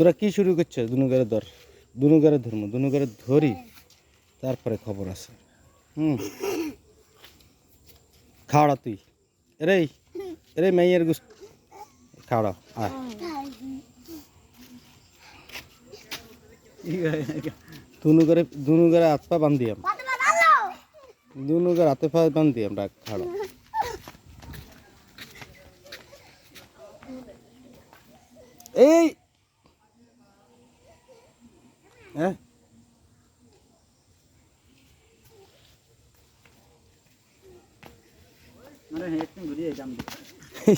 তোরা কি শুরু করছিস দুনুগারে ধর। দুনুগারে ধর্ম, দুনুগারে ধরি। তারপরে খবর আছে। হুম। খাওয়া তুই। এরে এরে মেয়ের গুস খাওয়া আয়। দুনুগারে দুনুগারে হাত পা বান্ধিয়াম দুনুগার হাতে পা বান্ধিয়াম ডাক খাওয়া এই হ্যাঁ আরে হ্যাঁ একটু ঘুরিয়ে যাম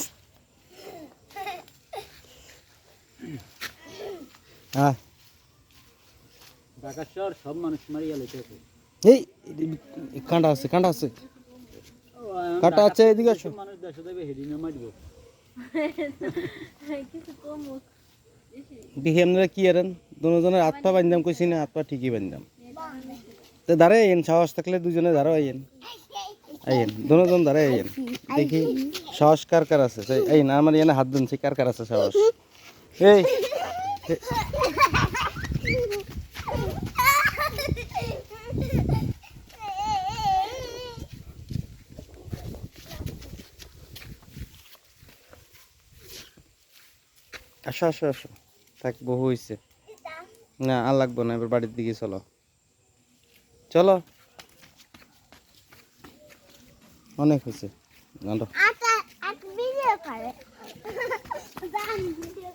হ্যাঁ ঢাকা শহর সব মানুষ মারিয়া লেছে এই কাঁটা আছে কাঁটা আছে কাঁটা আছে এদিকে আসো মানুষ দেশে দেবে হেডিনে মারবো কিছু কমুক দেখি আপনারা কি এরেন দুজনের হাত পা বান্ধাম, কইছি না, হাত পা ঠিকই বান্ধাম। তো দাঁড়াই আইন সাহস থাকলে দুজনে দাঁড়াও আইন আইন দুজন দাঁড়াই আইন দেখি, সাহস কার কার আছে? সেই আইন আমার এনে হাত দিনছি কার কার আছে সাহস? এই আসো আসো আসো। থাক, বহু হয়েছে না আর লাগবো না এবার বাড়ির দিকে চলো। চলো। অনেক হয়েছে।